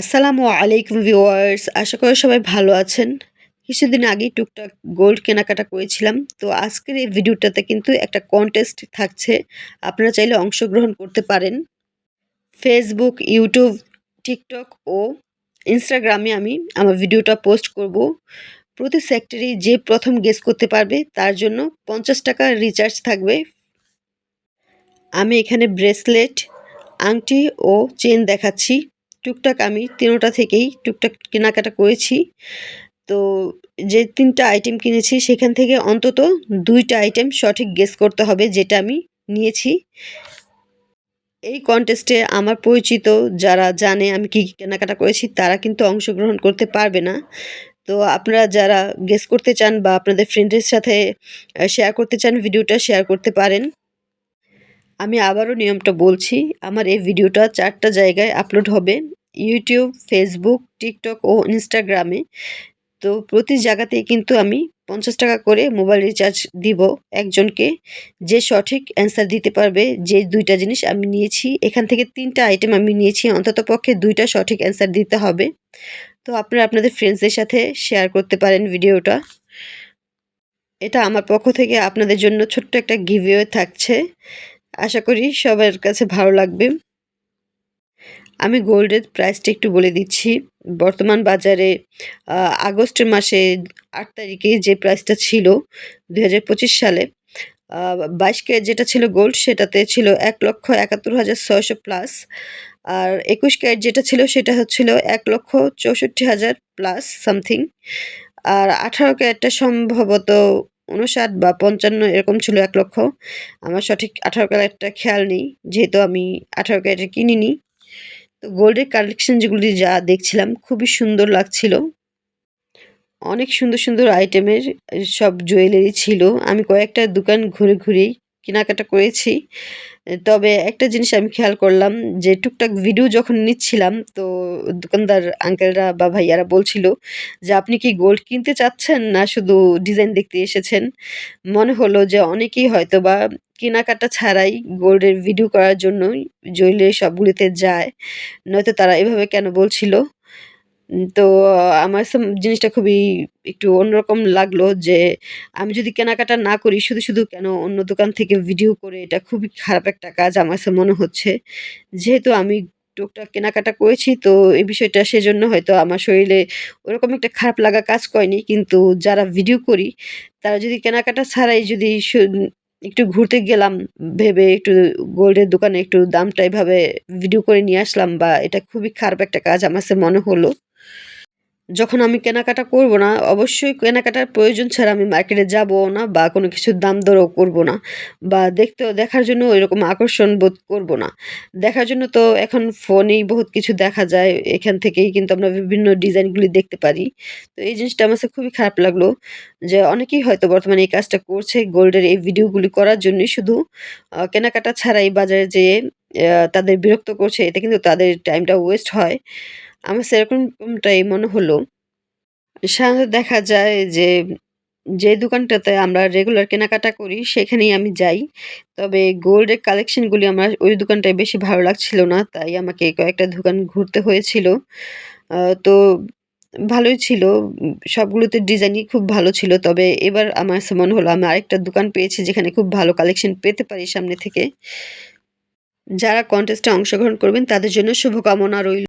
আসসালামু আলাইকুম ভিউয়ার্স, আশা করি সবাই ভালো আছেন। কিছুদিন আগেই টুকটাক গোল্ড কেনাকাটা করেছিলাম, তো আজকের এই ভিডিওটাতে কিন্তু একটা কন্টেস্ট থাকছে। আপনারা চাইলে অংশগ্রহণ করতে পারেন। ফেসবুক ইউটিউব টিকটক ও ইনস্টাগ্রামে আমি আমার ভিডিওটা পোস্ট করব। প্রতি সেক্টরেই যে প্রথম গেস করতে পারবে, তার জন্য পঞ্চাশ টাকা রিচার্জ থাকবে। আমি এখানে ব্রেসলেট আংটি ও চেন দেখাচ্ছি। টুকটাক আমি তিনোটা থেকেই টুকটাক কেনাকাটা করেছি। তো যে তিনটা আইটেম কিনেছি, সেখান থেকে অন্তত দুইটা আইটেম সঠিক গেস করতে হবে যেটা আমি নিয়েছি। এই কন্টেস্টে আমার পরিচিত যারা জানে আমি কী কী কেনাকাটা করেছি, তারা কিন্তু অংশগ্রহণ করতে পারবে না। তো আপনারা যারা গেস করতে চান বা আপনাদের ফ্রেন্ডের সাথে শেয়ার করতে চান ভিডিওটা শেয়ার করতে পারেন। আমি আবারও নিয়মটা বলছি, আমার এই ভিডিওটা চারটা জায়গায় আপলোড হবে, ইউটিউব, ফেসবুক, টিকটক ও ইনস্টাগ্রামে। তো প্রতি জায়গাতেই কিন্তু আমি পঞ্চাশ টাকা করে মোবাইল রিচার্জ দিব একজনকে, যে সঠিক অ্যান্সার দিতে পারবে, যে দুইটা জিনিস আমি নিয়েছি, এখান থেকে তিনটা আইটেম আমি নিয়েছি, অন্তত পক্ষে দুইটা সঠিক অ্যান্সার দিতে হবে। তো আপনারা আপনাদের ফ্রেন্ডসদের সাথে শেয়ার করতে পারেন ভিডিওটা। এটা আমার পক্ষ থেকে আপনাদের জন্য ছোট্ট একটা গিভওয়ে থাকছে। আশা করি সবার কাছে ভালো লাগবে। আমি গোল্ডের প্রাইসটা একটু বলে দিচ্ছি। বর্তমান বাজারে আগস্ট মাসে আট তারিখে যে প্রাইসটা ছিল দু হাজার পঁচিশ সালে বাইশ ক্যারেট যেটা ছিল গোল্ড সেটাতে ছিল এক লক্ষ একাত্তর হাজার ছয়শো প্লাস আর একুশ ক্যারেট যেটা ছিল সেটা হচ্ছিল এক লক্ষ চৌষট্টি হাজার প্লাস সামথিং আর আঠারো ক্যারেটটা সম্ভবত উনষাট বা পঞ্চান্ন এরকম ছিল এক লক্ষ। আমার সঠিক আঠারো ক্যারেটটা খেয়াল নেই, যেহেতু আমি আঠারো ক্যারেটে কিনিনি। তো গোল্ডের কালেকশন যেগুলি যা দেখছিলাম, খুবই সুন্দর লাগছিল। অনেক সুন্দর সুন্দর আইটেমের সব জুয়েলারি ছিল। আমি কয়েকটা দোকান ঘুরে ঘুরেই কেনাকাটা করেছি। তবে একটা জিনিস আমি খেয়াল করলাম যে, টুকটাক ভিডিও যখন নিচ্ছিলাম, তো দোকানদার আঙ্কেলরা বা ভাইয়ারা বলছিল যে, আপনি কি গোল্ড কিনতে চাচ্ছেন না শুধু ডিজাইন দেখতে এসেছেন? মনে হলো যে, অনেকেই হয়তো বা কেনাকাটা ছাড়াই গোল্ডের ভিডিও করার জন্যই জুয়েলারি সবগুলিতে যায়। নয়তো তারা এভাবে কেন বলছিল? তো আমার জিনিসটা খুবই একটু অন্যরকম লাগল যে আমি যদি কেনাকাটা না করি, শুধু শুধু কেন অন্য দোকান থেকে ভিডিও করে এটা খুবই খারাপ একটা কাজ আমার কাছে মনে হচ্ছে। যেহেতু আমি টুকটাক কেনাকাটা করেছি, তো এই বিষয়টা সেজন্য হয়তো আমার শরীরে ওরকম একটা খারাপ লাগা কাজ করেনি। কিন্তু যারা ভিডিও করি, তারা যদি কেনাকাটা ছাড়াই যদি একটু ঘুরতে গেলাম, ভেবে একটু গোল্ডের দোকানে একটু দামটা এভাবে ভিডিও করে নিয়ে আসলাম বা এটা খুবই খারাপ একটা কাজ আমার মনে হলো। যখন আমি কেনাকাটা করব না, অবশ্যই কেনাকাটার প্রয়োজন ছাড়া আমি মার্কেটে যাবও না বা কোনো কিছুর দাম দরও করব না বা দেখতেও দেখার জন্য ওইরকম আকর্ষণ বোধ করব না। দেখার জন্য তো এখন ফোনেই বহুত কিছু দেখা যায়, এখান থেকেই কিন্তু আমরা বিভিন্ন ডিজাইনগুলি দেখতে পারি। তো এই জিনিসটা আমার কাছে খুবই খারাপ লাগল যে অনেকেই হয়তো বর্তমানে এই কাজটা করছে, গোল্ডের এই ভিডিওগুলি করার জন্যই শুধু কেনাকাটা ছাড়াই বাজারে যেয়ে তাদের বিরক্ত করছে এতে কিন্তু তাদের টাইমটা ওয়েস্ট হয়। আমার সেরকমটাই মনে হলো। সাধারণত দেখা যায় যে যে দোকানটাতে আমরা রেগুলার কেনাকাটা করি, সেখানেই আমি যাই। তবে গোল্ডের কালেকশনগুলি আমার ওই দোকানটায় বেশি ভালো লাগছিল না, তাই আমাকে কয়েকটা দোকান ঘুরতে হয়েছিল। তো ভালোই ছিল। সবগুলোতে ডিজাইনই খুব ভালো ছিল। তবে এবার আমার মনে হলো, আমি আরেকটা দোকান পেয়েছি যেখানে খুব ভালো কালেকশন পেতে পারি সামনে থেকে। যারা কন্টেস্টে অংশগ্রহণ করবেন, তাদের জন্য শুভকামনা রইল।